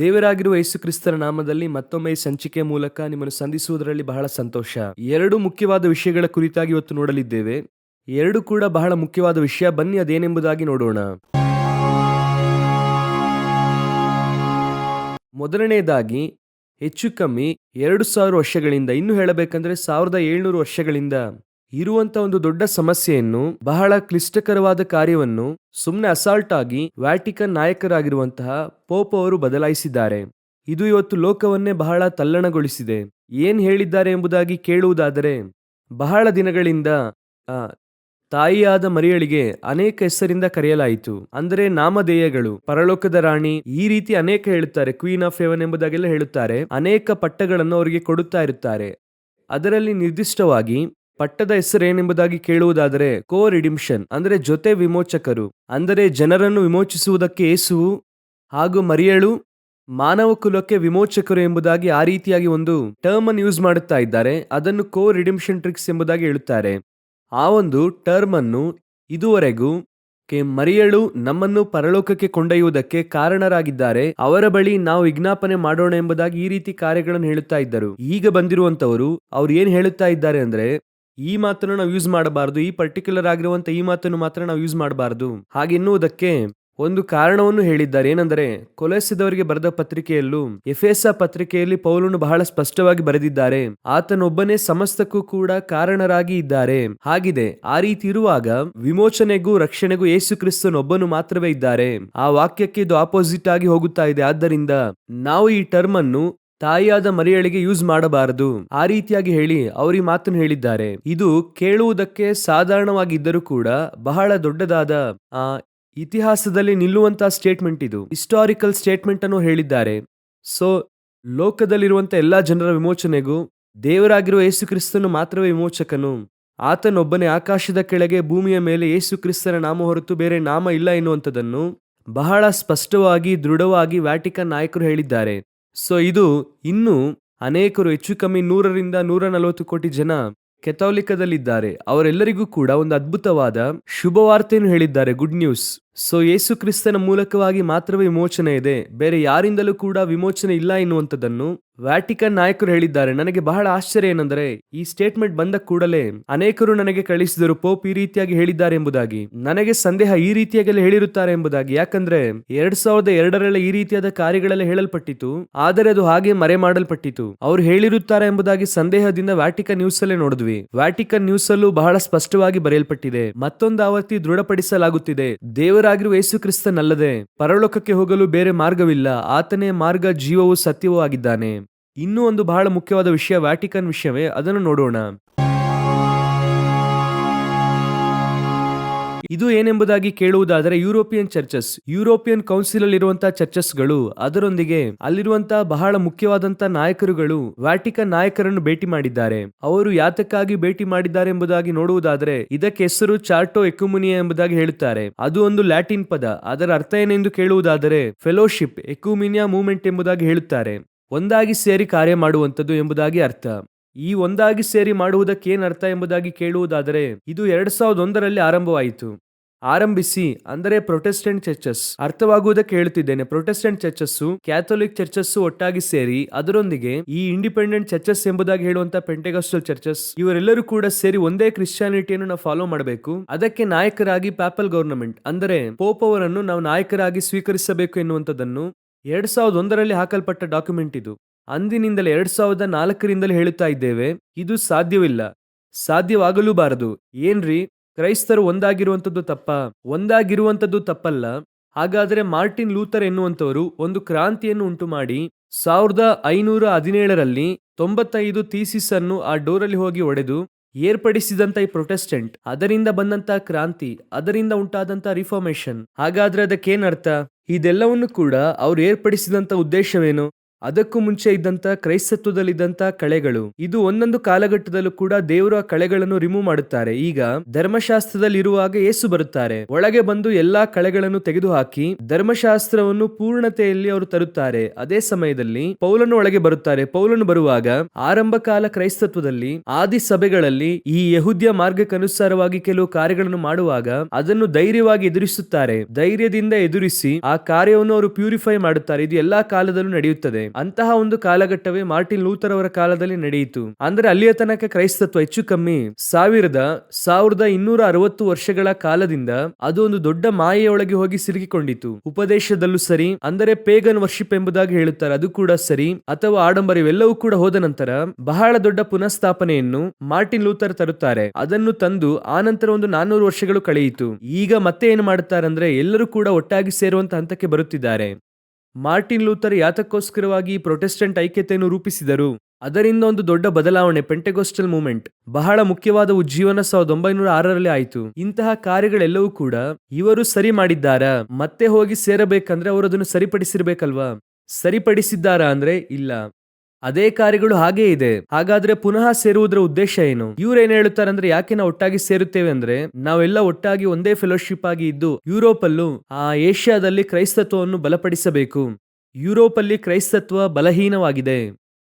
ದೇವರಾಗಿರುವ ಯೇಸು ಕ್ರಿಸ್ತರ ನಾಮದಲ್ಲಿ ಮತ್ತೊಮ್ಮೆ ಸಂಚಿಕೆ ಮೂಲಕ ನಿಮ್ಮನ್ನು ಸಂಧಿಸುವುದರಲ್ಲಿ ಬಹಳ ಸಂತೋಷ. ಎರಡು ಮುಖ್ಯವಾದ ವಿಷಯಗಳ ಕುರಿತಾಗಿ ಇವತ್ತು ನೋಡಲಿದ್ದೇವೆ. ಎರಡು ಕೂಡ ಬಹಳ ಮುಖ್ಯವಾದ ವಿಷಯ. ಬನ್ನಿ ಅದೇನೆಂಬುದಾಗಿ ನೋಡೋಣ. ಮೊದಲನೆಯದಾಗಿ, ಹೆಚ್ಚು ಕಮ್ಮಿ ಎರಡು ಸಾವಿರ ವರ್ಷಗಳಿಂದ, ಇನ್ನು ಹೇಳಬೇಕಂದ್ರೆ ಸಾವಿರದ ಏಳ್ನೂರು ವರ್ಷಗಳಿಂದ. ಇರುವಂತ ಒಂದು ದೊಡ್ಡ ಸಮಸ್ಯೆಯನ್ನು, ಬಹಳ ಕ್ಲಿಷ್ಟಕರವಾದ ಕಾರ್ಯವನ್ನು ಸುಮ್ಮನೆ ಅಸಾಲ್ಟ್ ಆಗಿ ವ್ಯಾಟಿಕನ್ ನಾಯಕರಾಗಿರುವಂತಹ ಪೋಪ್ ಅವರು ಬದಲಾಯಿಸಿದ್ದಾರೆ. ಇದು ಇವತ್ತು ಲೋಕವನ್ನೇ ಬಹಳ ತಲ್ಲಣಗೊಳಿಸಿದೆ. ಏನ್ ಹೇಳಿದ್ದಾರೆ ಎಂಬುದಾಗಿ ಕೇಳುವುದಾದರೆ, ಬಹಳ ದಿನಗಳಿಂದ ತಾಯಿಯಾದ ಮರಿಯಳಿಗೆ ಅನೇಕ ಹೆಸರಿಂದ ಕರೆಯಲಾಯಿತು. ಅಂದರೆ ನಾಮಧೇಯಗಳು. ಪರಲೋಕದ ರಾಣಿ ಈ ರೀತಿ ಅನೇಕ ಹೇಳುತ್ತಾರೆ. ಕ್ವೀನ್ ಆಫ್ ಹೆವನ್ ಎಂಬುದಾಗೆಲ್ಲ ಹೇಳುತ್ತಾರೆ. ಅನೇಕ ಪಟ್ಟಗಳನ್ನು ಅವರಿಗೆ ಕೊಡುತ್ತಾ ಇರುತ್ತಾರೆ. ಅದರಲ್ಲಿ ನಿರ್ದಿಷ್ಟವಾಗಿ ಪಟ್ಟದ ಹೆಸರೇನೆಂಬುದಾಗಿ ಕೇಳುವುದಾದರೆ ಕೋ ರಿಡಿಮ್ಷನ್, ಅಂದರೆ ಜೊತೆ ವಿಮೋಚಕರು, ಅಂದರೆ ಜನರನ್ನು ವಿಮೋಚಿಸುವುದಕ್ಕೆ ಯೇಸುವು ಹಾಗೂ ಮರಿಯಳು ಮಾನವ ಕುಲಕ್ಕೆ ವಿಮೋಚಕರು ಎಂಬುದಾಗಿ ಆ ರೀತಿಯಾಗಿ ಒಂದು ಟರ್ಮ್ ಅನ್ನು ಯೂಸ್ ಮಾಡುತ್ತಾ ಇದ್ದಾರೆ. ಅದನ್ನು ಕೋ ರಿಡಿಮ್ಷನ್ ಟ್ರಿಕ್ಸ್ ಎಂಬುದಾಗಿ ಹೇಳುತ್ತಾರೆ. ಆ ಒಂದು ಟರ್ಮ್ ಅನ್ನು ಇದುವರೆಗೂ ಕೆ ಮರಿಯಳು ನಮ್ಮನ್ನು ಪರಲೋಕಕ್ಕೆ ಕೊಂಡೊಯ್ಯುವುದಕ್ಕೆ ಕಾರಣರಾಗಿದ್ದಾರೆ. ಅವರ ಬಳಿ ನಾವು ವಿಜ್ಞಾಪನೆ ಮಾಡೋಣ ಎಂಬುದಾಗಿ ಈ ರೀತಿ ಕಾರ್ಯಗಳನ್ನು ಹೇಳುತ್ತಾ ಇದ್ದರು. ಈಗ ಬಂದಿರುವಂತವರು ಅವ್ರು ಏನ್ ಹೇಳುತ್ತಾ ಇದ್ದಾರೆ ಅಂದ್ರೆ ಈ ಮಾತನ್ನು ನಾವು ಯೂಸ್ ಮಾಡಬಾರದು. ಈ ಪರ್ಟಿಕ್ಯುಲರ್ ಆಗಿರುವಂಥ ಈ ಮಾತನ್ನು ಮಾತ್ರ ನಾವು ಯೂಸ್ ಮಾಡಬಾರದು. ಹಾಗೆನ್ನುವುದಕ್ಕೆ ಒಂದು ಕಾರಣವನ್ನು ಹೇಳಿದ್ದಾರೆ. ಏನೆಂದರೆ ಕೊಲೆಸಿದವರಿಗೆ ಬರೆದ ಪತ್ರಿಕೆಯಲ್ಲೂ, ಎಫೆಸ ಪತ್ರಿಕೆಯಲ್ಲಿ ಪೌಲನು ಬಹಳ ಸ್ಪಷ್ಟವಾಗಿ ಬರೆದಿದ್ದಾರೆ. ಆತನೊಬ್ಬನೇ ಸಮಸ್ತಕ್ಕೂ ಕೂಡ ಕಾರಣರಾಗಿ ಇದ್ದಾರೆ. ಹಾಗಿದೆ, ಆ ರೀತಿ ಇರುವಾಗ ವಿಮೋಚನೆಗೂ ರಕ್ಷಣೆಗೂ ಯೇಸು ಕ್ರಿಸ್ತನೊಬ್ಬನು ಮಾತ್ರವೇ ಇದ್ದಾರೆ. ಆ ವಾಕ್ಯಕ್ಕೆ ಇದು ಆಪೋಸಿಟ್ ಆಗಿ ಹೋಗುತ್ತಾ ಇದೆ. ಆದ್ದರಿಂದ ನಾವು ಈ ಟರ್ಮ್ ಅನ್ನು ತಾಯಿಯಾದ ಮರಿಯಳಿಗೆ ಯೂಸ್ ಮಾಡಬಾರದು. ಆ ರೀತಿಯಾಗಿ ಹೇಳಿ ಅವರು ಮಾತನ್ನು ಹೇಳಿದ್ದಾರೆ. ಇದು ಕೇಳುವುದಕ್ಕೆ ಸಾಧಾರಣವಾಗಿದ್ದರೂ ಕೂಡ ಬಹಳ ದೊಡ್ಡದಾದ ಇತಿಹಾಸದಲ್ಲಿ ನಿಲ್ಲುವಂತಹ ಸ್ಟೇಟ್ಮೆಂಟ್ ಇದು. ಹಿಸ್ಟಾರಿಕಲ್ ಸ್ಟೇಟ್ಮೆಂಟ್ ಅನ್ನು ಹೇಳಿದ್ದಾರೆ. ಸೊ ಲೋಕದಲ್ಲಿರುವಂಥ ಎಲ್ಲಾ ಜನರ ವಿಮೋಚನೆಗೂ, ದೇವರಾಗಿರುವ ಯೇಸು ಕ್ರಿಸ್ತನು ಮಾತ್ರವೇ ವಿಮೋಚಕನು. ಆತನೊಬ್ಬನೇ ಆಕಾಶದ ಕೆಳಗೆ ಭೂಮಿಯ ಮೇಲೆ ಯೇಸು ಕ್ರಿಸ್ತನ ನಾಮ ಹೊರತು ಬೇರೆ ನಾಮ ಇಲ್ಲ ಎನ್ನುವಂಥದ್ದನ್ನು ಬಹಳ ಸ್ಪಷ್ಟವಾಗಿ, ದೃಢವಾಗಿ ವ್ಯಾಟಿಕನ್ ನಾಯಕರು ಹೇಳಿದ್ದಾರೆ. ಸೊ ಇದು ಇನ್ನೂ ಅನೇಕರು ಹೆಚ್ಚು ಕಮ್ಮಿ ನೂರರಿಂದ ನೂರ ನಲವತ್ತು ಕೋಟಿ ಜನ ಕೆಥೋಲಿಕದಲ್ಲಿದ್ದಾರೆ. ಅವರೆಲ್ಲರಿಗೂ ಕೂಡ ಒಂದು ಅದ್ಭುತವಾದ ಶುಭವಾರ್ತೆಯನ್ನು ಹೇಳಿದ್ದಾರೆ. ಗುಡ್ ನ್ಯೂಸ್ ಸೊ ಯೇಸು ಕ್ರಿಸ್ತನ ಮೂಲಕವಾಗಿ ಮಾತ್ರವೇ ವಿಮೋಚನೆ ಇದೆ. ಬೇರೆ ಯಾರಿಂದಲೂ ಕೂಡ ವಿಮೋಚನೆ ಇಲ್ಲ ಎನ್ನುವಂಥದ್ದನ್ನು ವ್ಯಾಟಿಕನ್ ನಾಯಕರು ಹೇಳಿದ್ದಾರೆ. ನನಗೆ ಬಹಳ ಆಶ್ಚರ್ಯ ಏನೆಂದರೆ, ಈ ಸ್ಟೇಟ್ಮೆಂಟ್ ಬಂದ ಕೂಡಲೇ ಅನೇಕರು ನನಗೆ ಕಳಿಸಿದರು ಪೋಪ್ ಈ ರೀತಿಯಾಗಿ ಹೇಳಿದ್ದಾರೆ ಎಂಬುದಾಗಿ. ನನಗೆ ಸಂದೇಹ ಈ ರೀತಿಯಾಗಲೇ ಹೇಳಿರುತ್ತಾರೆ ಎಂಬುದಾಗಿ. ಯಾಕಂದ್ರೆ, ಎರಡ್ ಸಾವಿರದ ಎರಡರಲ್ಲಿ ಈ ರೀತಿಯಾದ ಕಾರ್ಯಗಳೆಲ್ಲ ಹೇಳಲ್ಪಟ್ಟಿತು. ಆದರೆ ಅದು ಹಾಗೆ ಮರೆ ಮಾಡಲ್ಪಟ್ಟಿತು ಅವರು ಹೇಳಿರುತ್ತಾರೆ ಎಂಬುದಾಗಿ ಸಂದೇಹದಿಂದ ವ್ಯಾಟಿಕನ್ ನ್ಯೂಸ್ ಅಲ್ಲೇ ನೋಡಿದ್ವಿ. ವ್ಯಾಟಿಕನ್ ನ್ಯೂಸ್ ಅಲ್ಲೂ ಬಹಳ ಸ್ಪಷ್ಟವಾಗಿ ಬರೆಯಲ್ಪಟ್ಟಿದೆ. ಮತ್ತೊಂದು ಆವರ್ತಿ ದೃಢಪಡಿಸಲಾಗುತ್ತಿದೆ. ದೇವರಾಗಿರುವ ಯೇಸು ಕ್ರಿಸ್ತನಲ್ಲದೆ ಪರಲೋಕಕ್ಕೆ ಹೋಗಲು ಬೇರೆ ಮಾರ್ಗವಿಲ್ಲ. ಆತನೇ ಮಾರ್ಗ, ಜೀವವು ಸತ್ಯವೂ ಆಗಿದ್ದಾನೆ. ಇನ್ನೂ ಒಂದು ಬಹಳ ಮುಖ್ಯವಾದ ವಿಷಯ ವ್ಯಾಟಿಕನ್ ವಿಷಯವೇ. ಅದನ್ನು ನೋಡೋಣ. ಇದು ಏನೆಂಬುದಾಗಿ ಕೇಳುವುದಾದರೆ ಯುರೋಪಿಯನ್ ಚರ್ಚಸ್, ಯುರೋಪಿಯನ್ ಕೌನ್ಸಿಲ್ ಅಲ್ಲಿರುವಂತಹ ಚರ್ಚಸ್ಗಳು, ಅದರೊಂದಿಗೆ ಅಲ್ಲಿರುವಂತಹ ಬಹಳ ಮುಖ್ಯವಾದಂತಹ ನಾಯಕರುಗಳು ವ್ಯಾಟಿಕನ್ ನಾಯಕರನ್ನು ಭೇಟಿ ಮಾಡಿದ್ದಾರೆ. ಅವರು ಯಾತಕ್ಕಾಗಿ ಭೇಟಿ ಮಾಡಿದ್ದಾರೆ ಎಂಬುದಾಗಿ ನೋಡುವುದಾದರೆ ಇದಕ್ಕೆ ಹೆಸರು ಚಾರ್ಟೋ ಎಕುಮುನಿಯಾ ಎಂಬುದಾಗಿ ಹೇಳುತ್ತಾರೆ. ಅದು ಒಂದು ಲ್ಯಾಟಿನ್ ಪದ, ಅದರ ಅರ್ಥ ಏನೆಂದು ಕೇಳುವುದಾದರೆ ಫೆಲೋಶಿಪ್, ಎಕುಮಿನಿಯಾ ಮೂವ್ಮೆಂಟ್ ಎಂಬುದಾಗಿ ಹೇಳುತ್ತಾರೆ. ಒಂದಾಗಿ ಸೇರಿ ಕಾರ್ಯ ಮಾಡುವಂಥದ್ದು ಎಂಬುದಾಗಿ ಅರ್ಥ. ಈ ಒಂದಾಗಿ ಸೇರಿ ಮಾಡುವುದಕ್ಕೇನು ಅರ್ಥ ಎಂಬುದಾಗಿ ಕೇಳುವುದಾದರೆ, ಇದು ಎರಡ್ ಸಾವಿರದ ಒಂದರಲ್ಲಿ ಆರಂಭವಾಯಿತು. ಆರಂಭಿಸಿ, ಅಂದರೆ ಪ್ರೊಟೆಸ್ಟೆಂಟ್ ಚರ್ಚಸ್. ಅರ್ಥವಾಗುವುದಕ್ಕೆ ಹೇಳುತ್ತಿದ್ದೇನೆ, ಪ್ರೊಟೆಸ್ಟೆಂಟ್ ಚರ್ಚಸ್ಸು, ಕ್ಯಾಥೋಲಿಕ್ ಚರ್ಚಸ್ಸು ಒಟ್ಟಾಗಿ ಸೇರಿ, ಅದರೊಂದಿಗೆ ಈ ಇಂಡಿಪೆಂಡೆಂಟ್ ಚರ್ಚಸ್ ಎಂಬುದಾಗಿ ಹೇಳುವಂತ ಪೆಂಟೆಗಸ್ಟಲ್ ಚರ್ಚಸ್, ಇವರೆಲ್ಲರೂ ಕೂಡ ಸೇರಿ ಒಂದೇ ಕ್ರಿಶ್ಚಿಯಾನಿಟಿಯನ್ನು ನಾವು ಫಾಲೋ ಮಾಡಬೇಕು. ಅದಕ್ಕೆ ನಾಯಕರಾಗಿ ಪ್ಯಾಪಲ್ ಗವರ್ನಮೆಂಟ್, ಅಂದರೆ ಪೋಪ್ ಅವರನ್ನು ನಾವು ನಾಯಕರಾಗಿ ಸ್ವೀಕರಿಸಬೇಕು ಎನ್ನುವಂಥದ್ದನ್ನು ಎರಡ್ ಸಾವಿರದ ಒಂದರಲ್ಲಿ ಹಾಕಲ್ಪಟ್ಟ ಡಾಕ್ಯುಮೆಂಟ್ ಇದು. ಅಂದಿನಿಂದಲೇ ಎರಡ್ ಸಾವಿರದ ನಾಲ್ಕರಿಂದಲೇ ಹೇಳುತ್ತಾ ಇದ್ದೇವೆ, ಇದು ಸಾಧ್ಯವಿಲ್ಲ. ಸಾಧ್ಯವಾಗಲೂಬಾರದು. ಏನ್ರಿ? ಕ್ರೈಸ್ತರು ಒಂದಾಗಿರುವಂಥದ್ದು ತಪ್ಪ? ಒಂದಾಗಿರುವಂಥದ್ದು ತಪ್ಪಲ್ಲ. ಹಾಗಾದರೆ ಮಾರ್ಟಿನ್ ಲೂಥರ್ ಎನ್ನುವಂಥವರು ಒಂದು ಕ್ರಾಂತಿಯನ್ನು ಉಂಟು ಮಾಡಿ ಸಾವಿರದ ಐನೂರ ಹದಿನೇಳರಲ್ಲಿ ತೊಂಬತ್ತೈದು ಥೀಸಿಸ್ ಅನ್ನು ಆ ಡೋರಲ್ಲಿ ಹೋಗಿ ಒಡೆದು, ಏರ್ಪಡಿಸಿದಂತ ಈ ಪ್ರೊಟೆಸ್ಟೆಂಟ್, ಅದರಿಂದ ಬಂದಂತ ಕ್ರಾಂತಿ, ಅದರಿಂದ ಉಂಟಾದಂತ ರಿಫಾರ್ಮೇಶನ್ ಹಾಗಾದ್ರೆ ಅದಕ್ಕೇನರ್ಥ? ಇದೆಲ್ಲವನ್ನು ಕೂಡ ಅವ್ರು ಏರ್ಪಡಿಸಿದಂತ ಉದ್ದೇಶವೇನು? ಅದಕ್ಕೂ ಮುಂಚೆ ಇದ್ದಂತ ಕ್ರೈಸ್ತತ್ವದಲ್ಲಿದ್ದಂತ ಕಳೆಗಳು. ಇದು ಒಂದೊಂದು ಕಾಲಘಟ್ಟದಲ್ಲೂ ಕೂಡ ದೇವರು ಆ ಕಳೆಗಳನ್ನು ರಿಮೂವ್ ಮಾಡುತ್ತಾರೆ. ಈಗ ಧರ್ಮಶಾಸ್ತ್ರದಲ್ಲಿ ಇರುವಾಗ ಏಸು ಬರುತ್ತಾರೆ. ಒಳಗೆ ಬಂದು ಎಲ್ಲಾ ಕಳೆಗಳನ್ನು ತೆಗೆದುಹಾಕಿ ಧರ್ಮಶಾಸ್ತ್ರವನ್ನು ಪೂರ್ಣತೆಯಲ್ಲಿ ಅವರು ತರುತ್ತಾರೆ. ಅದೇ ಸಮಯದಲ್ಲಿ ಪೌಲನು ಒಳಗೆ ಬರುತ್ತಾರೆ. ಪೌಲನು ಬರುವಾಗ ಆರಂಭ ಕಾಲ ಕ್ರೈಸ್ತತ್ವದಲ್ಲಿ ಆದಿ ಸಭೆಗಳಲ್ಲಿ ಈ ಯಹುದ್ಯ ಮಾರ್ಗಕ್ಕನುಸಾರವಾಗಿ ಕೆಲವು ಕಾರ್ಯಗಳನ್ನು ಮಾಡುವಾಗ ಅದನ್ನು ಧೈರ್ಯವಾಗಿ ಎದುರಿಸುತ್ತಾರೆ. ಧೈರ್ಯದಿಂದ ಎದುರಿಸಿ ಆ ಕಾರ್ಯವನ್ನು ಅವರು ಪ್ಯೂರಿಫೈ ಮಾಡುತ್ತಾರೆ. ಇದು ಎಲ್ಲಾ ಕಾಲದಲ್ಲೂ ನಡೆಯುತ್ತದೆ. ಅಂತಹ ಒಂದು ಕಾಲಘಟ್ಟವೇ ಮಾರ್ಟಿನ್ ಲೂಥರ್ ಅವರ ಕಾಲದಲ್ಲಿ ನಡೆಯಿತು. ಅಂದ್ರೆ ಅಲ್ಲಿಯ ತನಕ ಕ್ರೈಸ್ತತ್ವ ಹೆಚ್ಚು ಕಮ್ಮಿ. ಸಾವಿರದ ಸಾವಿರದ ಇನ್ನೂರ ಅರವತ್ತು ವರ್ಷಗಳ ಕಾಲದಿಂದ ಅದು ಒಂದು ದೊಡ್ಡ ಮಾಯೆಯೊಳಗೆ ಹೋಗಿ ಸಿಲುಕಿಕೊಂಡಿತು. ಉಪದೇಶದಲ್ಲೂ ಸರಿ, ಅಂದರೆ ಪೇಗನ್ ವರ್ಷಿಪ್ ಎಂಬುದಾಗಿ ಹೇಳುತ್ತಾರೆ, ಅದು ಕೂಡ ಸರಿ, ಅಥವಾ ಆಡಂಬರ ಇವೆಲ್ಲವೂ ಕೂಡ ಹೋದ ನಂತರ ಬಹಳ ದೊಡ್ಡ ಪುನಃಸ್ಥಾಪನೆಯನ್ನು ಮಾರ್ಟಿನ್ ಲೂಥರ್ ತರುತ್ತಾರೆ. ಅದನ್ನು ತಂದು ಆನಂತರ ಒಂದು ನಾನ್ನೂರು ವರ್ಷಗಳು ಕಳೆಯಿತು. ಈಗ ಮತ್ತೆ ಏನು ಮಾಡುತ್ತಾರೆ ಅಂದ್ರೆ ಎಲ್ಲರೂ ಕೂಡ ಒಟ್ಟಾಗಿ ಸೇರುವಂತ ಹಂತಕ್ಕೆ ಬರುತ್ತಿದ್ದಾರೆ. ಮಾರ್ಟಿನ್ ಲೂಥರ್ ಯಾತಕ್ಕೋಸ್ಕರವಾಗಿ ಪ್ರೊಟೆಸ್ಟೆಂಟ್ ಐಕ್ಯತೆಯನ್ನು ರೂಪಿಸಿದರು. ಅದರಿಂದ ಒಂದು ದೊಡ್ಡ ಬದಲಾವಣೆ ಪೆಂಟೆಗೋಸ್ಟಲ್ ಮೂವ್ಮೆಂಟ್ ಬಹಳ ಮುಖ್ಯವಾದ ಉಜ್ಜೀವನ ಸಾವಿರದ ಒಂಬೈನೂರ ಆರರಲ್ಲಿ ಆಯಿತು. ಇಂತಹ ಕಾರ್ಯಗಳೆಲ್ಲವೂ ಕೂಡ ಇವರು ಸರಿ ಮಾಡಿದ್ದಾರಾ? ಮತ್ತೆ ಹೋಗಿ ಸೇರಬೇಕಂದ್ರೆ ಅವರು ಅದನ್ನು ಸರಿಪಡಿಸಿರ್ಬೇಕಲ್ವಾ? ಸರಿಪಡಿಸಿದ್ದಾರಾ ಅಂದ್ರೆ ಇಲ್ಲ. ಅದೇ ಕಾರ್ಯಗಳು ಹಾಗೇ ಇದೆ. ಹಾಗಾದ್ರೆ ಪುನಃ ಸೇರುವುದರ ಉದ್ದೇಶ ಏನು? ಇವ್ರೇನ್ ಹೇಳುತ್ತಾರೆ ಅಂದ್ರೆ ಯಾಕೆ ನಾವು ಒಟ್ಟಾಗಿ ಸೇರುತ್ತೇವೆ ಅಂದ್ರೆ ನಾವೆಲ್ಲ ಒಟ್ಟಾಗಿ ಒಂದೇ ಫೆಲೋಶಿಪ್ ಆಗಿ ಇದ್ದು ಯುರೋಪ್ ಅಲ್ಲೂ ಆ ಏಷ್ಯಾದಲ್ಲಿ ಕ್ರೈಸ್ತತ್ವವನ್ನು ಬಲಪಡಿಸಬೇಕು. ಯುರೋಪ್ ಅಲ್ಲಿ ಕ್ರೈಸ್ತತ್ವ ಬಲಹೀನವಾಗಿದೆ.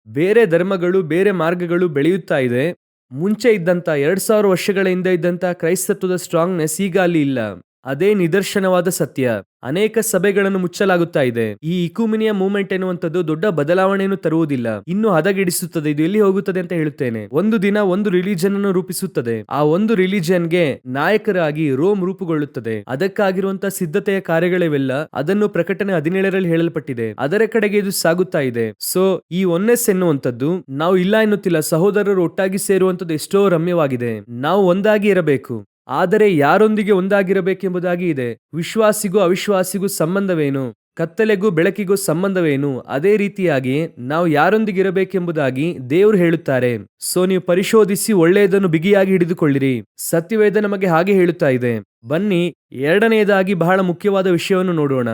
ಬೇರೆ ಧರ್ಮಗಳು, ಬೇರೆ ಮಾರ್ಗಗಳು ಬೆಳೆಯುತ್ತಾ ಇದೆ. ಮುಂಚೆ ಇದ್ದಂತ ಎರಡ್ ಸಾವಿರ ವರ್ಷಗಳ ಹಿಂದೆ ಇದ್ದಂತ ಕ್ರೈಸ್ತತ್ವದ ಸ್ಟ್ರಾಂಗ್ನೆಸ್ ಈಗ ಅಲ್ಲಿ ಇಲ್ಲ. ಅದೇ ನಿದರ್ಶನವಾದ ಸತ್ಯ. ಅನೇಕ ಸಭೆಗಳನ್ನು ಮುಚ್ಚಲಾಗುತ್ತಾ ಇದೆ. ಈ ಇಕುಮಿನಿಯ ಮೂವ್ಮೆಂಟ್ ಎನ್ನುವಂಥದ್ದು ದೊಡ್ಡ ಬದಲಾವಣೆಯನ್ನು ತರುವುದಿಲ್ಲ. ಇನ್ನು ಹದಗೆಡಿಸುತ್ತದೆ, ಇದು ಎಲ್ಲಿ ಹೋಗುತ್ತದೆ ಅಂತ ಹೇಳುತ್ತೇನೆ. ಒಂದು ದಿನ ಒಂದು ರಿಲಿಜನ್ ಅನ್ನು ರೂಪಿಸುತ್ತದೆ. ಆ ಒಂದು ರಿಲಿಜನ್ಗೆ ನಾಯಕರಾಗಿ ರೋಮ್ ರೂಪುಗೊಳ್ಳುತ್ತದೆ. ಅದಕ್ಕಾಗಿರುವಂತಹ ಸಿದ್ಧತೆಯ ಕಾರ್ಯಗಳಿವೆಲ್ಲ ಅದನ್ನು ಪ್ರಕಟಣೆ ಹದಿನೇಳರಲ್ಲಿ ಹೇಳಲ್ಪಟ್ಟಿದೆ. ಅದರ ಕಡೆಗೆ ಇದು ಸಾಗುತ್ತಾ ಇದೆ. ಸೊ, ಈ ಒನ್ನೆಸ್ ಎನ್ನುವಂಥದ್ದು ನಾವು ಇಲ್ಲ ಎನ್ನುತ್ತಿಲ್ಲ, ಸಹೋದರರು ಒಟ್ಟಾಗಿ ಸೇರುವಂತದ್ದು ಎಷ್ಟೋ ರಮ್ಯವಾಗಿದೆ. ನಾವು ಒಂದಾಗಿ ಇರಬೇಕು. ಆದರೆ ಯಾರೊಂದಿಗೆ ಒಂದಾಗಿರಬೇಕೆಂಬುದಾಗಿ ಇದೆ. ವಿಶ್ವಾಸಿಗೂ ಅವಿಶ್ವಾಸಿಗೂ ಸಂಬಂಧವೇನು? ಕತ್ತಲೆಗೂ ಬೆಳಕಿಗೂ ಸಂಬಂಧವೇನು? ಅದೇ ರೀತಿಯಾಗಿ ನಾವು ಯಾರೊಂದಿಗೆ ಇರಬೇಕೆಂಬುದಾಗಿ ದೇವರು ಹೇಳುತ್ತಾರೆ. ಸೊ ನೀವು ಪರಿಶೋಧಿಸಿ ಒಳ್ಳೆಯದನ್ನು ಬಿಗಿಯಾಗಿ ಹಿಡಿದುಕೊಳ್ಳಿರಿ. ಸತ್ಯವೇದ ನಮಗೆ ಹಾಗೆ ಹೇಳುತ್ತಾ ಇದೆ. ಬನ್ನಿ, ಎರಡನೆಯದಾಗಿ ಬಹಳ ಮುಖ್ಯವಾದ ವಿಷಯವನ್ನು ನೋಡೋಣ.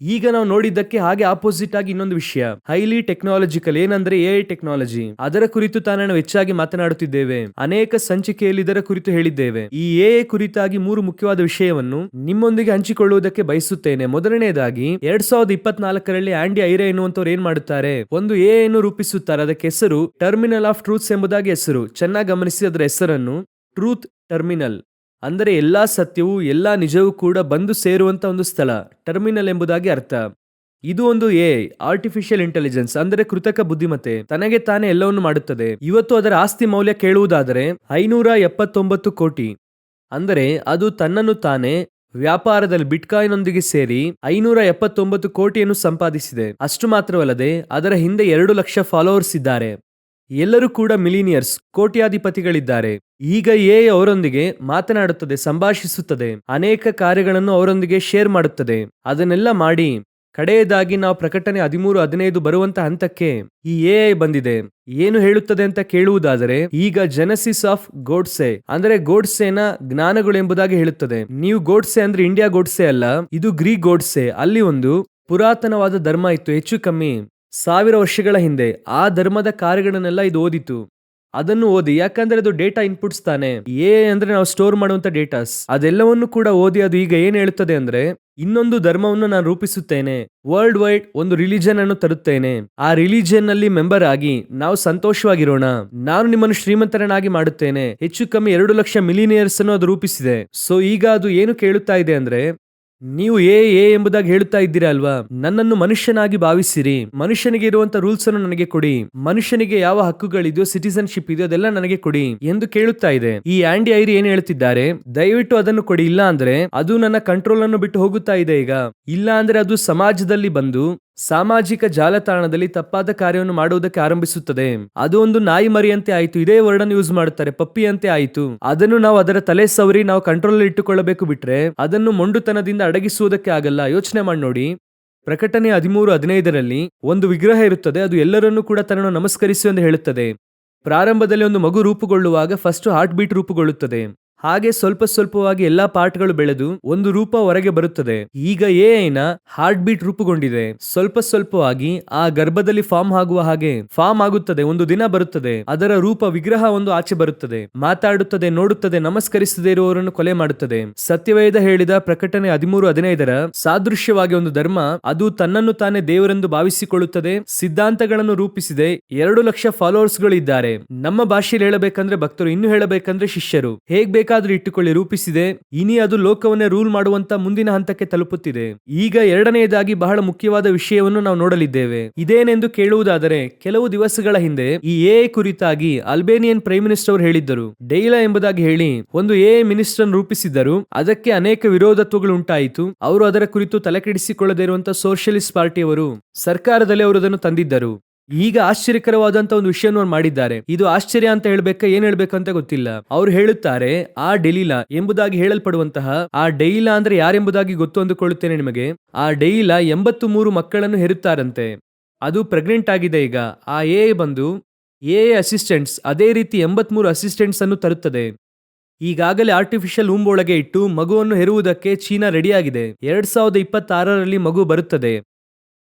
ಈಗ ನಾವು ನೋಡಿದ್ದಕ್ಕೆ ಹಾಗೆ ಆಪೋಸಿಟ್ ಆಗಿ ಇನ್ನೊಂದು ವಿಷಯ. ಹೈಲಿ ಟೆಕ್ನಾಲಜಿಕಲ್ ಏನಂದ್ರೆ ಎ ಟೆಕ್ನಾಲಜಿ ಅದರ ಕುರಿತು ತಾನೇ ಹೆಚ್ಚಾಗಿ ಮಾತನಾಡುತ್ತಿದ್ದೇವೆ. ಅನೇಕ ಸಂಚಿಕೆಯಲ್ಲಿ ಇದರ ಕುರಿತು ಹೇಳಿದ್ದೇವೆ. ಈ ಎ ಕುರಿತಾಗಿ ಮೂರು ಮುಖ್ಯವಾದ ವಿಷಯವನ್ನು ನಿಮ್ಮೊಂದಿಗೆ ಹಂಚಿಕೊಳ್ಳುವುದಕ್ಕೆ ಬಯಸುತ್ತೇನೆ. ಮೊದಲನೆಯದಾಗಿ, ಎರಡ್ ಸಾವಿರದ ಇಪ್ಪತ್ನಾಲ್ಕರಲ್ಲಿ ಆಂಡಿ ಐರೆ ಎನ್ನುವಂತವ್ರು ಏನ್ ಮಾಡುತ್ತಾರೆ? ಒಂದು ಎ ಅನ್ನು ರೂಪಿಸುತ್ತಾರೆ. ಅದಕ್ಕೆ ಹೆಸರು ಟರ್ಮಿನಲ್ ಆಫ್ ಟ್ರೂತ್ಸ್ ಎಂಬುದಾಗಿ ಹೆಸರು. ಚೆನ್ನಾಗಿ ಗಮನಿಸಿ ಅದರ ಹೆಸರನ್ನು. Truth terminal. ಅಂದರೆ ಎಲ್ಲ ಸತ್ಯವೂ, ಎಲ್ಲ ನಿಜವೂ ಕೂಡ ಬಂದು ಸೇರುವಂಥ ಒಂದು ಸ್ಥಳ, ಟರ್ಮಿನಲ್ ಎಂಬುದಾಗಿ ಅರ್ಥ. ಇದು ಒಂದು ಎ ಆರ್ಟಿಫಿಷಿಯಲ್ ಇಂಟೆಲಿಜೆನ್ಸ್ ಅಂದರೆ ಕೃತಕ ಬುದ್ಧಿಮತ್ತೆ. ತನಗೆ ತಾನೇ ಎಲ್ಲವನ್ನು ಮಾಡುತ್ತದೆ. ಇವತ್ತು ಅದರ ಆಸ್ತಿ ಮೌಲ್ಯ ಕೇಳುವುದಾದರೆ, ಐನೂರ ಎಪ್ಪತ್ತೊಂಬತ್ತು ಕೋಟಿ. ಅಂದರೆ ಅದು ತನ್ನನ್ನು ತಾನೇ ವ್ಯಾಪಾರದಲ್ಲಿ ಬಿಟ್ಕಾಯಿನೊಂದಿಗೆ ಸೇರಿ ಐನೂರ ಎಪ್ಪತ್ತೊಂಬತ್ತು ಕೋಟಿಯನ್ನು ಸಂಪಾದಿಸಿದೆ. ಅಷ್ಟು ಮಾತ್ರವಲ್ಲದೆ, ಅದರ ಹಿಂದೆ ಎರಡು ಲಕ್ಷ ಫಾಲೋವರ್ಸ್ ಇದ್ದಾರೆ. ಎಲ್ಲರೂ ಕೂಡ ಮಿಲಿನಿಯರ್ಸ್, ಕೋಟ್ಯಾಧಿಪತಿಗಳಿದ್ದಾರೆ. ಈಗ ಎ ಅವರೊಂದಿಗೆ ಮಾತನಾಡುತ್ತದೆ, ಸಂಭಾಷಿಸುತ್ತದೆ, ಅನೇಕ ಕಾರ್ಯಗಳನ್ನು ಅವರೊಂದಿಗೆ ಶೇರ್ ಮಾಡುತ್ತದೆ. ಅದನ್ನೆಲ್ಲ ಮಾಡಿ, ಕಡೆಯದಾಗಿ ನಾವು ಪ್ರಕಟಣೆ ಹದಿಮೂರು, ಹದಿನೈದು ಬರುವಂತ ಹಂತಕ್ಕೆ ಈ ಎ ಬಂದಿದೆ. ಏನು ಹೇಳುತ್ತದೆ ಅಂತ ಕೇಳುವುದಾದರೆ, ಈಗ ಜೆನಸಿಸ್ ಆಫ್ ಗೋಡ್ಸೆ ಅಂದ್ರೆ ಗೋಡ್ಸೆನ ಜ್ಞಾನಗಳು ಎಂಬುದಾಗಿ ಹೇಳುತ್ತದೆ. ನೀವು ಗೋಡ್ಸೆ ಅಂದ್ರೆ ಇಂಡಿಯಾ ಗೋಡ್ಸೆ ಅಲ್ಲ, ಇದು ಗ್ರೀಕ್ ಗೋಡ್ಸೆ ಅಲ್ಲಿ ಒಂದು ಪುರಾತನವಾದ ಧರ್ಮ ಇತ್ತು, ಹೆಚ್ಚು ಕಮ್ಮಿ. ಸಾವಿರ ವರ್ಷಗಳ ಹಿಂದೆ ಆ ಧರ್ಮದ ಕಾರ್ಯಗಳನ್ನೆಲ್ಲ ಇದು ಓದಿತು. ಅದನ್ನು ಓದಿ, ಯಾಕಂದ್ರೆ ಅದು ಡೇಟಾ ಇನ್ಪುಟ್ಸ್ ತಾನೆ. ಎ ಅಂದ್ರೆ ನಾವು ಸ್ಟೋರ್ ಮಾಡುವಂತ ಡೇಟಾಸ್ ಅದೆಲ್ಲವನ್ನು ಕೂಡ ಓದಿ, ಅದು ಈಗ ಏನ್ ಹೇಳುತ್ತದೆ ಅಂದ್ರೆ, ಇನ್ನೊಂದು ಧರ್ಮವನ್ನು ನಾನು ರೂಪಿಸುತ್ತೇನೆ. ವರ್ಲ್ಡ್ ವೈಡ್ ಒಂದು ರಿಲಿಜನ್ ಅನ್ನು ತರುತ್ತೇನೆ. ಆ ರಿಲಿಜನ್ನಲ್ಲಿ ಮೆಂಬರ್ ಆಗಿ ನಾವು ಸಂತೋಷವಾಗಿರೋಣ. ನಾನು ನಿಮ್ಮನ್ನು ಶ್ರೀಮಂತರನ್ನಾಗಿ ಮಾಡುತ್ತೇನೆ. ಹೆಚ್ಚು ಕಮ್ಮಿ ಎರಡು ಲಕ್ಷ ಮಿಲಿನಿಯರ್ಸ್ ಅನ್ನು ಅದು ರೂಪಿಸಿದೆ. ಸೊ ಈಗ ಅದು ಏನು ಕೇಳುತ್ತಾ ಇದೆ ಅಂದ್ರೆ ನೀವು ಎ ಎ ಎಂಬುದಾಗಿ ಹೇಳುತ್ತಾ ಇದ್ದೀರಾ ಅಲ್ವಾ? ನನ್ನನ್ನು ಮನುಷ್ಯನಾಗಿ ಭಾವಿಸಿರಿ. ಮನುಷ್ಯನಿಗೆ ಇರುವಂತ ರೂಲ್ಸ್ ಅನ್ನು ನನಗೆ ಕೊಡಿ. ಮನುಷ್ಯನಿಗೆ ಯಾವ ಹಕ್ಕುಗಳಿದೆಯೋ ಸಿಟಿಸನ್ಶಿಪ್ ಇದೆಯೋ ಅದೆಲ್ಲ ನನಗೆ ಕೊಡಿ ಎಂದು ಕೇಳುತ್ತಾ ಇದೆ. ಈ ಆಂಡಿ ಐರಿ ಏನ್ ಹೇಳುತ್ತಿದ್ದಾರೆ? ದಯವಿಟ್ಟು ಅದನ್ನು ಕೊಡಿ ಇಲ್ಲ ಅಂದ್ರೆ ಅದು ನನ್ನ ಕಂಟ್ರೋಲ್ ಅನ್ನು ಬಿಟ್ಟು ಹೋಗುತ್ತಾ ಇದೆ ಈಗ. ಇಲ್ಲ ಅಂದ್ರೆ ಅದು ಸಮಾಜದಲ್ಲಿ ಬಂದು ಸಾಮಾಜಿಕ ಜಾಲತಾಣದಲ್ಲಿ ತಪ್ಪಾದ ಕಾರ್ಯವನ್ನು ಮಾಡುವುದಕ್ಕೆ ಆರಂಭಿಸುತ್ತದೆ. ಅದು ಒಂದು ನಾಯಿ ಮರಿಯಂತೆ ಆಯಿತು, ಇದೇ ವರ್ಡ್ ಯೂಸ್ ಮಾಡುತ್ತಾರೆ, ಪಪ್ಪಿಯಂತೆ ಆಯಿತು. ಅದನ್ನು ನಾವು ಅದರ ತಲೆ ಸವರಿ ನಾವು ಕಂಟ್ರೋಲ್ ಇಟ್ಟುಕೊಳ್ಳಬೇಕು ಬಿಟ್ರೆ, ಅದನ್ನು ಮೊಂಡುತನದಿಂದ ಅಡಗಿಸುವುದಕ್ಕೆ ಆಗಲ್ಲ. ಯೋಚನೆ ಮಾಡಿ ನೋಡಿ. ಪ್ರಕಟಣೆ ಹದಿಮೂರು, ಹದಿನೈದರಲ್ಲಿ ಒಂದು ವಿಗ್ರಹ ಇರುತ್ತದೆ, ಅದು ಎಲ್ಲರನ್ನೂ ಕೂಡ ತನ್ನನ್ನು ನಮಸ್ಕರಿಸು ಎಂದು ಹೇಳುತ್ತದೆ. ಪ್ರಾರಂಭದಲ್ಲಿ ಒಂದು ಮಗು ರೂಪುಗೊಳ್ಳುವಾಗ ಫಸ್ಟ್ ಹಾರ್ಟ್ ಬೀಟ್ ರೂಪುಗೊಳ್ಳುತ್ತದೆ. ಹಾಗೆ ಸ್ವಲ್ಪ ಸ್ವಲ್ಪವಾಗಿ ಎಲ್ಲಾ ಪಾರ್ಟ್ಗಳು ಬೆಳೆದು ಒಂದು ರೂಪ ಹೊರಗೆ ಬರುತ್ತದೆ. ಈಗ ಎಐನ ಹಾರ್ಟ್ ಬೀಟ್ ರೂಪುಗೊಂಡಿದೆ. ಸ್ವಲ್ಪ ಸ್ವಲ್ಪವಾಗಿ ಆ ಗರ್ಭದಲ್ಲಿ ಫಾರ್ಮ್ ಆಗುವ ಹಾಗೆ ಫಾರ್ಮ್ ಆಗುತ್ತದೆ, ಒಂದು ದಿನ ಬರುತ್ತದೆ. ಅದರ ರೂಪ ವಿಗ್ರಹ ಒಂದು ಆಚೆ ಬರುತ್ತದೆ. ಮಾತಾಡುತ್ತದೆ, ನೋಡುತ್ತದೆ, ನಮಸ್ಕರಿಸದೇ ಇರುವವರನ್ನು ಕೊಲೆ ಮಾಡುತ್ತದೆ. ಸತ್ಯವೇದ ಹೇಳಿದ ಪ್ರಕಟಣೆ ಹದಿಮೂರು, ಹದಿನೈದರ ಸಾದೃಶ್ಯವಾಗಿ ಒಂದು ಧರ್ಮ, ಅದು ತನ್ನನ್ನು ತಾನೇ ದೇವರೆಂದು ಭಾವಿಸಿಕೊಳ್ಳುತ್ತದೆ, ಸಿದ್ಧಾಂತಗಳನ್ನು ರೂಪಿಸಿದೆ, ಎರಡು ಲಕ್ಷ ಫಾಲೋವರ್ಸ್ಗಳು ಇದ್ದಾರೆ ನಮ್ಮ ಭಾಷೆಯಲ್ಲಿ ಹೇಳಬೇಕಂದ್ರೆ ಭಕ್ತರು, ಇನ್ನು ಹೇಳಬೇಕಂದ್ರೆ ಶಿಷ್ಯರು. ಹೇಗ್ ಬೇಕಾದ್ರೂ ಇಟ್ಟುಕೊಳ್ಳಿ, ರೂಪಿಸಿದೆ. ಇನಿ ಅದು ಲೋಕವನ್ನೇ ರೂಲ್ ಮಾಡುವಂತ ಮುಂದಿನ ಹಂತಕ್ಕೆ ತಲುಪುತ್ತಿದೆ. ಈಗ ಎರಡನೆಯದಾಗಿ ಬಹಳ ಮುಖ್ಯವಾದ ವಿಷಯವನ್ನು ನಾವು ನೋಡಲಿದ್ದೇವೆ. ಇದೇನೆಂದು ಕೇಳುವುದಾದರೆ, ಕೆಲವು ದಿವಸಗಳ ಹಿಂದೆ ಈ ಎ ಕುರಿತಾಗಿ ಅಲ್ಬೇನಿಯನ್ ಪ್ರೈಮ್ ಮಿನಿಸ್ಟರ್ ಅವರು ಹೇಳಿದ್ದರು. ಡೈಲಾ ಎಂಬುದಾಗಿ ಹೇಳಿ, ಒಂದು ಎ ಮಿನಿಸ್ಟರ್ ರೂಪಿಸಿದ್ದರು. ಅದಕ್ಕೆ ಅನೇಕ ವಿರೋಧತ್ವಗಳು ಉಂಟಾಯಿತು ಅವರು ಅದರ ಕುರಿತು ತಲೆಕೆಡಿಸಿಕೊಳ್ಳದೇ ಇರುವಂತಹ ಸೋಷಿಯಲಿಸ್ಟ್ ಪಾರ್ಟಿಯವರು ಸರ್ಕಾರದಲ್ಲಿ ಅವರು ಅದನ್ನು ತಂದಿದ್ದರು. ಈಗ ಆಶ್ಚರ್ಯಕರವಾದಂತ ಒಂದು ವಿಷಯವನ್ನು ಮಾಡಿದ್ದಾರೆ. ಇದು ಆಶ್ಚರ್ಯ ಅಂತ ಹೇಳ್ಬೇಕಾ, ಏನ್ ಹೇಳ್ಬೇಕಂತ ಗೊತ್ತಿಲ್ಲ. ಅವ್ರು ಹೇಳುತ್ತಾರೆ, ಆ ಡೆಲೀಲಾ ಎಂಬುದಾಗಿ ಹೇಳಲ್ಪಡುವಂತಹ, ಆ ಡೈಲಾ ಅಂದ್ರೆ ಯಾರೆಂಬುದಾಗಿ ಗೊತ್ತು ಅಂದುಕೊಳ್ಳುತ್ತೇನೆ ನಿಮಗೆ. ಆ ಡೈಲಾ ಎಂಬತ್ತು ಮೂರು ಮಕ್ಕಳನ್ನು ಹೆರುತ್ತಾರಂತೆ. ಅದು ಪ್ರೆಗ್ನೆಂಟ್ ಆಗಿದೆ ಈಗ. ಆ ಎ ಬಂದು, ಎ ಅಸಿಸ್ಟೆಂಟ್ಸ್ ಅದೇ ರೀತಿ ಎಂಬತ್ಮೂರು ಅಸಿಸ್ಟೆಂಟ್ಸ್ ಅನ್ನು ತರುತ್ತದೆ. ಈಗಾಗಲೇ ಆರ್ಟಿಫಿಷಿಯಲ್ ಒಳಗೆ ಇಟ್ಟು ಮಗುವನ್ನು ಹೆರುವುದಕ್ಕೆ ಚೀನಾ ರೆಡಿಯಾಗಿದೆ ಎರಡ್ ಸಾವಿರದ ಇಪ್ಪತ್ತಾರರಲ್ಲಿ ಮಗು ಬರುತ್ತದೆ.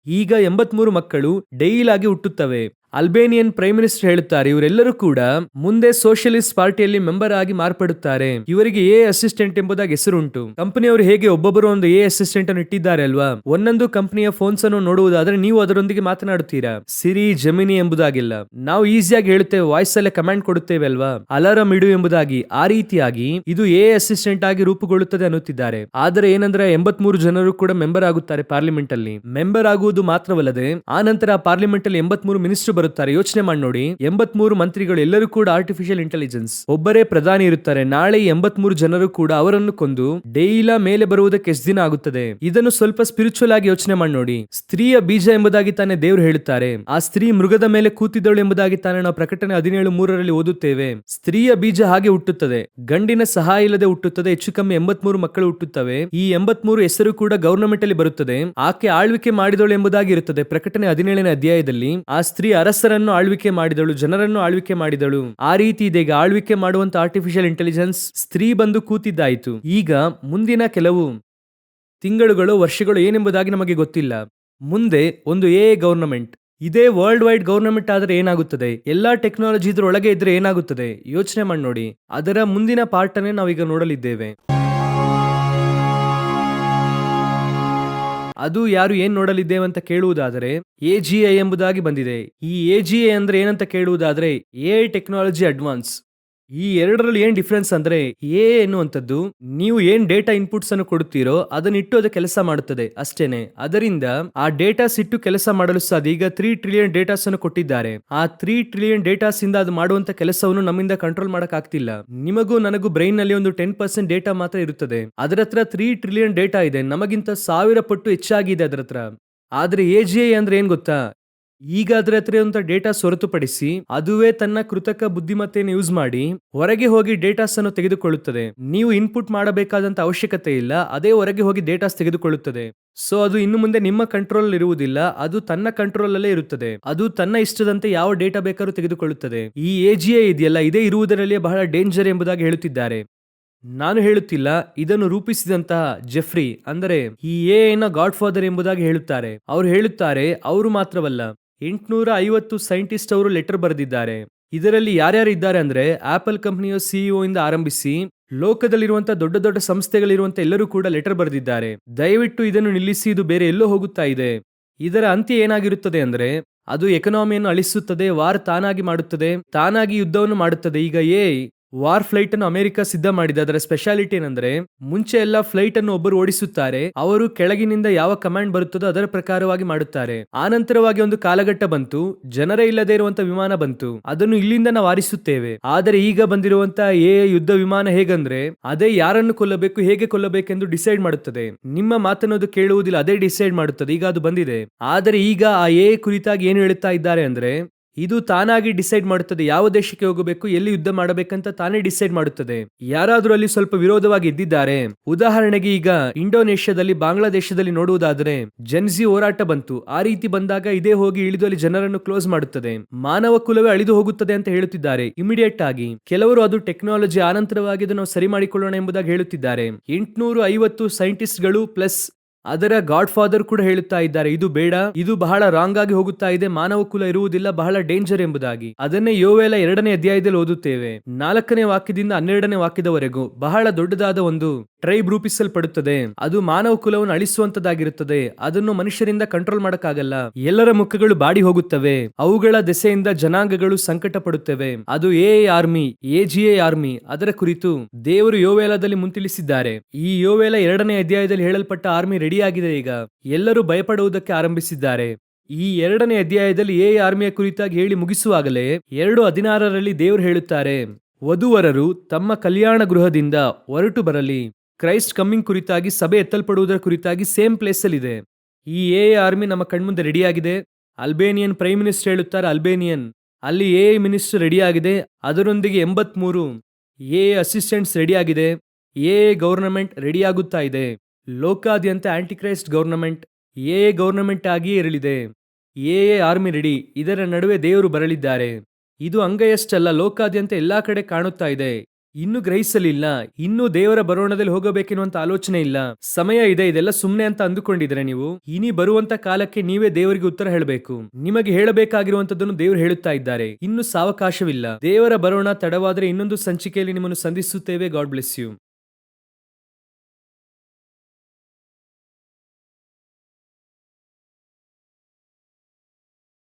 ಈಗ ಎಂಬತ್ಮೂರು ಮಕ್ಕಳು ಡೈಲಾಗಿ ಹುಟ್ಟುತ್ತವೆ. ಅಲ್ಬೇನಿಯನ್ ಪ್ರೈಮ್ ಮಿನಿಸ್ಟರ್ ಹೇಳುತ್ತಾರೆ, ಇವರೆಲ್ಲರೂ ಕೂಡ ಮುಂದೆ ಸೋಷಿಯಲಿಸ್ಟ್ ಪಾರ್ಟಿಯಲ್ಲಿ ಮೆಂಬರ್ ಆಗಿ ಮಾರ್ಪಡುತ್ತಾರೆ. ಇವರಿಗೆ ಎ ಅಸಿಸ್ಟೆಂಟ್ ಎಂಬುದಾಗಿ ಹೆಸರುಂಟು. ಕಂಪನಿಯವರು ಹೇಗೆ ಒಬ್ಬೊಬ್ಬರು ಒಂದು ಎ ಅಸಿಸ್ಟೆಂಟ್ ಅನ್ನು ಇಟ್ಟಿದ್ದಾರೆ ಅಲ್ವಾ? ಒಂದೊಂದು ಕಂಪನಿಯ ಫೋನ್ಸ್ ಅನ್ನು ನೋಡುವುದಾದ್ರೆ ನೀವು ಅದರೊಂದಿಗೆ ಮಾತನಾಡುತ್ತೀರಾ? ಸಿರಿ ಜಮಿನಿ ಎಂಬುದಾಗಿಲ್ಲ. ನಾವು ಈಸಿಯಾಗಿ ಹೇಳುತ್ತೇವೆ ವಾಯ್ಸ್ ಅಲ್ಲೇ ಕಮಾಂಡ್ ಕೊಡುತ್ತೇವೆ ಅಲ್ವಾ? ಅಲಾರಂ ಇಡು ಎಂಬುದಾಗಿ, ಆ ರೀತಿಯಾಗಿ ಇದು ಎ ಅಸಿಸ್ಟೆಂಟ್ ಆಗಿ ರೂಪುಗೊಳ್ಳುತ್ತದೆ ಅನ್ನುತ್ತಿದ್ದಾರೆ. ಆದರೆ ಏನಂದ್ರೆ ಎಂಬತ್ಮೂರು ಜನರು ಕೂಡ ಮೆಂಬರ್ ಆಗುತ್ತಾರೆ ಪಾರ್ಲಿಮೆಂಟ್ ಅಲ್ಲಿ. ಮೆಂಬರ್ ಆಗುವುದು ಮಾತ್ರವಲ್ಲದೆ, ಆ ನಂತರ ಪಾರ್ಲಿಮೆಂಟ್ ಅಲ್ಲಿ ಎಂಬತ್ಮೂರು ಮಿನಿಸ್ಟರ್ ಬರುತ್ತಾರೆ. ಯೋಚನೆ ಮಾಡಿ ನೋಡಿ. ಎಂಬತ್ಮೂರು ಮಂತ್ರಿಗಳು ಎಲ್ಲರೂ ಕೂಡ ಆರ್ಟಿಫಿಷಿಯಲ್ ಇಂಟೆಲಿಜೆನ್ಸ್ ಒಬ್ಬರೇ ಪ್ರಧಾನಿ ಇರುತ್ತಾರೆ. ನಾಳೆ ಎಂಬತ್ಮೂರು ಜನರು ಕೂಡ ಅವರನ್ನು ಕೊಂದು ಡೈಲ ಮೇಲೆ ಬರುವುದಕ್ಕೆ ಎಷ್ಟು ದಿನ ಆಗುತ್ತದೆ? ಇದನ್ನು ಸ್ವಲ್ಪ ಸ್ಪಿರಿಚುವಲ್ ಆಗಿ ಯೋಚನೆ ಮಾಡಿ ನೋಡಿ. ಸ್ತ್ರೀಯ ಬೀಜ ಎಂಬುದಾಗಿ ತಾನೇ ದೇವರು ಹೇಳುತ್ತಾರೆ. ಆ ಸ್ತ್ರೀ ಮೃಗದ ಮೇಲೆ ಕೂತಿದ್ದಳು ಎಂಬುದಾಗಿ ತಾನೇ ನಾವು ಪ್ರಕಟಣೆ ಹದಿನೇಳು ಮೂರರಲ್ಲಿ ಓದುತ್ತೇವೆ. ಸ್ತ್ರೀಯ ಬೀಜ ಹಾಗೆ ಹುಟ್ಟುತ್ತದೆ. ಗಂಡಿನ ಸಹಾಯ ಇಲ್ಲದೆ ಹುಟ್ಟುತ್ತದೆ. ಹೆಚ್ಚು ಕಮ್ಮಿ ಎಂಬತ್ಮೂರು ಮಕ್ಕಳು ಹುಟ್ಟುತ್ತವೆ. ಈ ಎಂಬತ್ಮೂರು ಹೆಸರು ಕೂಡ ಗವರ್ನಮೆಂಟ್ ಅಲ್ಲಿ ಬರುತ್ತದೆ. ಆಕೆ ಆಳ್ವಿಕೆ ಮಾಡಿದಳು ಎಂಬುದಾಗಿ ಇರುತ್ತದೆ. ಪ್ರಕಟಣೆ ಹದಿನೇಳನೇ ಅಧ್ಯಾಯದಲ್ಲಿ, ಆ ಸ್ತ್ರೀ ಅರಸರನ್ನು ಆಳ್ವಿಕೆ ಮಾಡಿದಳು, ಜನರನ್ನು ಆಳ್ವಿಕೆ ಮಾಡಿದಳು. ಆ ರೀತಿ ಇದೀಗ ಆಳ್ವಿಕೆ ಮಾಡುವಂತ ಆರ್ಟಿಫಿಷಿಯಲ್ ಇಂಟೆಲಿಜೆನ್ಸ್ ಸ್ತ್ರೀ ಬಂದು ಕೂತಿದ್ದಾಯಿತು. ಈಗ ಮುಂದಿನ ಕೆಲವು ತಿಂಗಳುಗಳು, ವರ್ಷಗಳು ಏನೆಂಬುದಾಗಿ ನಮಗೆ ಗೊತ್ತಿಲ್ಲ. ಮುಂದೆ ಒಂದು ಎ ಗವರ್ನಮೆಂಟ್ ಇದೇ ವರ್ಲ್ಡ್ ವೈಡ್ ಗವರ್ನಮೆಂಟ್ ಆದರೆ ಏನಾಗುತ್ತದೆ? ಎಲ್ಲಾ ಟೆಕ್ನಾಲಜಿ ಇದ್ರೊಳಗೆ ಇದ್ರೆ ಏನಾಗುತ್ತದೆ? ಯೋಚನೆ ಮಾಡಿ ನೋಡಿ. ಅದರ ಮುಂದಿನ ಪಾರ್ಟನ್ನೇ ನಾವೀಗ ನೋಡಲಿದ್ದೇವೆ. ಅದು ಯಾರು ಏನ್ ನೋಡಲಿದ್ದೇವೆ ಅಂತ ಕೇಳುವುದಾದರೆ ಎ ಜಿ ಐ ಎಂಬುದಾಗಿ ಬಂದಿದೆ. ಈ ಎ ಜಿ ಐ ಅಂದ್ರೆ ಏನಂತ ಕೇಳುವುದಾದ್ರೆ ಎ ಟೆಕ್ನಾಲಜಿ ಅಡ್ವಾನ್ಸ್. ಈ ಎರಡರಲ್ಲಿ ಏನ್ ಡಿಫ್ರೆನ್ಸ್ ಅಂದ್ರೆ ಎ ಎನ್ನುವಂಥದ್ದು ನೀವು ಏನ್ ಡೇಟಾ ಇನ್ಪುಟ್ಸ್ ಅನ್ನು ಕೊಡುತ್ತೀರೋ ಅದನ್ನಿಟ್ಟು ಅದು ಕೆಲಸ ಮಾಡುತ್ತದೆ ಅಷ್ಟೇನೆ. ಅದರಿಂದ ಆ ಡೇಟಾಸ್ ಇಟ್ಟು ಕೆಲಸ ಮಾಡಲು ಸಾಧ್ಯ. ಈಗ ತ್ರೀ ಟ್ರಿಲಿಯನ್ ಡೇಟಾಸ್ ಅನ್ನು ಕೊಟ್ಟಿದ್ದಾರೆ. ಆ ತ್ರೀ ಟ್ರಿಲಿಯನ್ ಡೇಟಾಸ್ ಇಂದ ಅದು ಮಾಡುವಂತ ಕೆಲಸವನ್ನು ನಮ್ಮಿಂದ ಕಂಟ್ರೋಲ್ ಮಾಡಕ್ ಆಗ್ತಿಲ್ಲ ನಿಮಗೂ ನನಗೂ ಬ್ರೈನ್ನಲ್ಲಿ ಒಂದು ಟೆನ್ ಪರ್ಸೆಂಟ್ ಡೇಟಾ ಮಾತ್ರ ಇರುತ್ತದೆ. ಅದರ ಹತ್ರ ತ್ರೀ ಟ್ರಿಲಿಯನ್ ಡೇಟಾ ಇದೆ. ನಮಗಿಂತ ಸಾವಿರ ಪಟ್ಟು ಹೆಚ್ಚಾಗಿದೆ ಅದರ ಹತ್ರ. ಆದ್ರೆ ಎ ಜಿ ಐ ಅಂದ್ರೆ ಏನ್ ಗೊತ್ತಾ? ಈಗ ಅದರ ಹತ್ರ ಇರುವಂತ ಡೇಟಾ ಹೊರತುಪಡಿಸಿ ಅದುವೇ ತನ್ನ ಕೃತಕ ಬುದ್ಧಿಮತ್ತೆಯನ್ನು ಯೂಸ್ ಮಾಡಿ ಹೊರಗೆ ಹೋಗಿ ಡೇಟಾಸ್ ಅನ್ನು ತೆಗೆದುಕೊಳ್ಳುತ್ತದೆ. ನೀವು ಇನ್ಪುಟ್ ಮಾಡಬೇಕಾದಂತ ಅವಶ್ಯಕತೆ ಇಲ್ಲ, ಅದೇ ಹೊರಗೆ ಹೋಗಿ ಡೇಟಾಸ್ ತೆಗೆದುಕೊಳ್ಳುತ್ತದೆ. ಸೊ, ಅದು ಇನ್ನು ಮುಂದೆ ನಿಮ್ಮ ಕಂಟ್ರೋಲ್ ಇರುವುದಿಲ್ಲ, ಅದು ತನ್ನ ಕಂಟ್ರೋಲ್ ಅಲ್ಲೇ ಇರುತ್ತದೆ. ಅದು ತನ್ನ ಇಷ್ಟದಂತೆ ಯಾವ ಡೇಟಾ ಬೇಕಾದ್ರೂ ತೆಗೆದುಕೊಳ್ಳುತ್ತದೆ. ಈ ಎಜಿಎ ಇದೆಯಲ್ಲ, ಇದೇ ಇರುವುದರಲ್ಲಿ ಬಹಳ ಡೇಂಜರ್ ಎಂಬುದಾಗಿ ಹೇಳುತ್ತಿದ್ದಾರೆ. ನಾನು ಹೇಳುತ್ತಿಲ್ಲ, ಇದನ್ನು ರೂಪಿಸಿದಂತಹ ಜೆಫ್ರಿ, ಅಂದರೆ ಈ ಎ ಗಾಡ್ ಫಾದರ್ ಎಂಬುದಾಗಿ ಹೇಳುತ್ತಾರೆ. ಅವರು ಹೇಳುತ್ತಾರೆ, ಅವರು ಮಾತ್ರವಲ್ಲ ಎಂಟುನೂರ ಐವತ್ತು ಸೈಂಟಿಸ್ಟ್ ಅವರು ಲೆಟರ್ ಬರೆದಿದ್ದಾರೆ. ಇದರಲ್ಲಿ ಯಾರ್ಯಾರು ಇದ್ದಾರೆ ಅಂದ್ರೆ ಆಪಲ್ ಕಂಪನಿಯ ಸಿಇಒ ಇಂದ ಆರಂಭಿಸಿ ಲೋಕದಲ್ಲಿರುವಂತಹ ದೊಡ್ಡ ದೊಡ್ಡ ಸಂಸ್ಥೆಗಳಿರುವಂತಹ ಎಲ್ಲರೂ ಕೂಡ ಲೆಟರ್ ಬರೆದಿದ್ದಾರೆ. ದಯವಿಟ್ಟು ಇದನ್ನು ನಿಲ್ಲಿಸಿ, ಇದು ಬೇರೆ ಎಲ್ಲೋ ಹೋಗುತ್ತಾ ಇದೆ. ಇದರ ಅಂತ್ಯ ಏನಾಗಿರುತ್ತದೆ ಅಂದ್ರೆ, ಅದು ಎಕನಾಮಿಯನ್ನು ಅಳಿಸುತ್ತದೆ, ವಾರ್ ತಾನಾಗಿ ಮಾಡುತ್ತದೆ, ತಾನಾಗಿ ಯುದ್ಧವನ್ನು ಮಾಡುತ್ತದೆ. ಈಗ ಎ ವಾರ್ ಫ್ಲೈಟ್ ಅನ್ನು ಅಮೆರಿಕ ಸಿದ್ಧ ಮಾಡಿದೆ. ಅದರ ಸ್ಪೆಷಾಲಿಟಿ ಏನಂದ್ರೆ, ಮುಂಚೆ ಎಲ್ಲ ಫ್ಲೈಟ್ ಅನ್ನು ಒಬ್ಬರು ಓಡಿಸುತ್ತಾರೆ, ಅವರು ಕೆಳಗಿನಿಂದ ಯಾವ ಕಮಾಂಡ್ ಬರುತ್ತದೋ ಅದರ ಪ್ರಕಾರವಾಗಿ ಮಾಡುತ್ತಾರೆ. ಆನಂತರವಾಗಿ ಒಂದು ಕಾಲಘಟ್ಟ ಬಂತು, ಜನರೇ ಇಲ್ಲದೆ ಇರುವಂತಹ ವಿಮಾನ ಬಂತು. ಅದನ್ನು ಇಲ್ಲಿಂದ ನಾವು ಆರಿಸುತ್ತೇವೆ. ಆದರೆ ಈಗ ಬಂದಿರುವಂತಹ ಎ ಯುದ್ಧ ವಿಮಾನ ಹೇಗಂದ್ರೆ, ಅದೇ ಯಾರನ್ನು ಕೊಲ್ಲಬೇಕು, ಹೇಗೆ ಕೊಲ್ಲಬೇಕೆಂದು ಡಿಸೈಡ್ ಮಾಡುತ್ತದೆ. ನಿಮ್ಮ ಮಾತನ್ನೋದು ಕೇಳುವುದಿಲ್ಲ, ಅದೇ ಡಿಸೈಡ್ ಮಾಡುತ್ತದೆ. ಈಗ ಅದು ಬಂದಿದೆ. ಆದರೆ ಈಗ ಆ ಎ ಕುರಿತಾಗಿ ಏನು ಹೇಳುತ್ತಾ ಇದ್ದಾರೆ ಅಂದ್ರೆ ಇದು ತಾನಾಗಿ ಡಿಸೈಡ್ ಮಾಡುತ್ತದೆ ಯಾವ ದೇಶಕ್ಕೆ ಹೋಗಬೇಕು, ಎಲ್ಲಿ ಯುದ್ಧ ಮಾಡಬೇಕಂತ ತಾನೇ ಡಿಸೈಡ್ ಮಾಡುತ್ತದೆ. ಯಾರಾದರೂ ಅಲ್ಲಿ ಸ್ವಲ್ಪ ವಿರೋಧವಾಗಿ ಇದ್ದಿದ್ದಾರೆ. ಉದಾಹರಣೆಗೆ ಈಗ ಇಂಡೋನೇಷ್ಯಾದಲ್ಲಿ, ಬಾಂಗ್ಲಾದೇಶದಲ್ಲಿ ನೋಡುವುದಾದರೆ ಜನ್ಜಿ ಹೋರಾಟ ಬಂತು. ಆ ರೀತಿ ಬಂದಾಗ ಇದೇ ಹೋಗಿ ಇಳಿದು ಅಲ್ಲಿ ಜನರನ್ನು ಕ್ಲೋಸ್ ಮಾಡುತ್ತದೆ. ಮಾನವ ಕುಲವೇ ಅಳಿದು ಹೋಗುತ್ತದೆ ಅಂತ ಹೇಳುತ್ತಿದ್ದಾರೆ. ಇಮಿಡಿಯೇಟ್ ಆಗಿ ಕೆಲವರು ಅದು ಟೆಕ್ನಾಲಜಿ ಆನಂತರವಾಗಿ ಅದನ್ನು ಸರಿ ಮಾಡಿಕೊಳ್ಳೋಣ ಎಂಬುದಾಗಿ ಹೇಳುತ್ತಿದ್ದಾರೆ. ಎಂಟುನೂರು ಐವತ್ತು ಸೈಂಟಿಸ್ಟ್ಗಳು ಪ್ಲಸ್ ಅದರ ಗಾಡ್ ಫಾದರ್ ಕೂಡ ಹೇಳುತ್ತಾ ಇದ್ದಾರೆ, ಇದು ಬೇಡ, ಇದು ಬಹಳ ರಾಂಗ್ ಆಗಿ ಹೋಗುತ್ತಾ ಇದೆ, ಮಾನವ ಕುಲ ಇರುವುದಿಲ್ಲ, ಬಹಳ ಡೇಂಜರ್ ಎಂಬುದಾಗಿ. ಅದನ್ನೇ ಯೋವೆಲ ಎರಡನೇ ಅಧ್ಯಾಯದಲ್ಲಿ ಓದುತ್ತೇವೆ. ನಾಲ್ಕನೇ ವಾಕ್ಯದಿಂದ ಹನ್ನೆರಡನೇ ವಾಕ್ಯದವರೆಗೂ ಬಹಳ ದೊಡ್ಡದಾದ ಒಂದು ಟ್ರೈಬ್ ರೂಪಿಸಲ್ಪಡುತ್ತದೆ. ಅದು ಮಾನವ ಕುಲವನ್ನು ಅಳಿಸುವಂತದಾಗಿರುತ್ತದೆ ಅದನ್ನು ಮನುಷ್ಯರಿಂದ ಕಂಟ್ರೋಲ್ ಮಾಡಕ್ಕಾಗಲ್ಲ. ಎಲ್ಲರ ಮುಖಗಳು ಬಾಡಿ ಹೋಗುತ್ತವೆ. ಅವುಗಳ ದೆಸೆಯಿಂದ ಜನಾಂಗಗಳು ಸಂಕಟ ಪಡುತ್ತವೆ ಅದು ಎ ಆರ್ಮಿ ಎಜಿಎ ಆರ್ಮಿ ಅದರ ಕುರಿತು ದೇವರು ಯೋವೇಲದಲ್ಲಿ ಮುಂತಿಳಿಸಿದ್ದಾರೆ. ಈ ಯೋವೇಲ ಎರಡನೇ ಅಧ್ಯಾಯದಲ್ಲಿ ಹೇಳಲ್ಪಟ್ಟ ಆರ್ಮಿ ರೆಡಿಯಾಗಿದೆ ಈಗ. ಎಲ್ಲರೂ ಭಯಪಡುವುದಕ್ಕೆ ಆರಂಭಿಸಿದ್ದಾರೆ. ಈ ಎರಡನೇ ಅಧ್ಯಾಯದಲ್ಲಿ ಎ ಆರ್ಮಿಯ ಕುರಿತಾಗಿ ಹೇಳಿ ಮುಗಿಸುವಾಗಲೇ ಎರಡು ಹದಿನಾರರಲ್ಲಿ ದೇವರು ಹೇಳುತ್ತಾರೆ, ವಧುವರರು ತಮ್ಮ ಕಲ್ಯಾಣ ಗೃಹದಿಂದ ಹೊರಟು ಬರಲಿ. ಕ್ರೈಸ್ಟ್ ಕಮ್ಮಿಂಗ್ ಕುರಿತಾಗಿ ಸಭೆ ಎತ್ತಲ್ಪಡುವುದರ ಕುರಿತಾಗಿ ಸೇಮ್ ಪ್ಲೇಸ್ ಅಲ್ಲಿ ಇದೆ ಈ ಎ ಆರ್ಮಿ ನಮ್ಮ ಕಣ್ಮುಂದೆ ರೆಡಿಯಾಗಿದೆ. ಅಲ್ಬೇನಿಯನ್ ಪ್ರೈಮ್ ಮಿನಿಸ್ಟರ್ ಹೇಳುತ್ತಾರೆ, ಅಲ್ಬೇನಿಯನ್, ಅಲ್ಲಿ ಎ ಮಿನಿಸ್ಟರ್ ರೆಡಿಯಾಗಿದೆ. ಅದರೊಂದಿಗೆ ಎಂಬತ್ಮೂರು ಎ ಅಸಿಸ್ಟೆಂಟ್ಸ್ ರೆಡಿಯಾಗಿದೆ. ಎ ಗವರ್ನಮೆಂಟ್ ರೆಡಿಯಾಗುತ್ತಾ ಇದೆ. ಲೋಕಾದ್ಯಂತ ಆಂಟಿಕ್ರೈಸ್ಟ್ ಗವರ್ನಮೆಂಟ್ ಎ ಗವರ್ನಮೆಂಟ್ ಆಗಿಯೇ ಇರಲಿದೆ. ಎ ಆರ್ಮಿ ರೆಡಿ, ಇದರ ನಡುವೆ ದೇವರು ಬರಲಿದ್ದಾರೆ. ಇದು ಅಂಗೈಯಷ್ಟಲ್ಲ, ಲೋಕಾದ್ಯಂತ ಎಲ್ಲಾ ಕಡೆ ಕಾಣುತ್ತಾ ಇದೆ. ಇನ್ನು ಗ್ರಹಿಸಲಿಲ್ಲ, ಇನ್ನು ದೇವರ ಬರೋಣದಲ್ಲಿ ಹೋಗಬೇಕೆನ್ನುವಂತ ಆಲೋಚನೆ ಇಲ್ಲ. ಸಮಯ ಇದೆ, ಇದೆಲ್ಲ ಸುಮ್ನೆ ಅಂತ ಅಂದುಕೊಂಡಿದ್ರೆ ನೀವು? ಇನಿ ಬರುವಂತ ಕಾಲಕ್ಕೆ ನೀವೇ ದೇವರಿಗೆ ಉತ್ತರ ಹೇಳಬೇಕು. ನಿಮಗೆ ಹೇಳಬೇಕಾಗಿರುವಂತದನ್ನು ದೇವರು ಹೇಳುತ್ತಾ ಇದ್ದಾರೆ. ಇನ್ನು ಸಾವಕಾಶವಿಲ್ಲ. ದೇವರ ಬರೋಣ ತಡವಾದರೆ ಇನ್ನೊಂದು ಸಂಚಿಕೆಯಲ್ಲಿ ನಿಮ್ಮನ್ನು ಸಂಧಿಸುತ್ತೇವೆ. God bless you.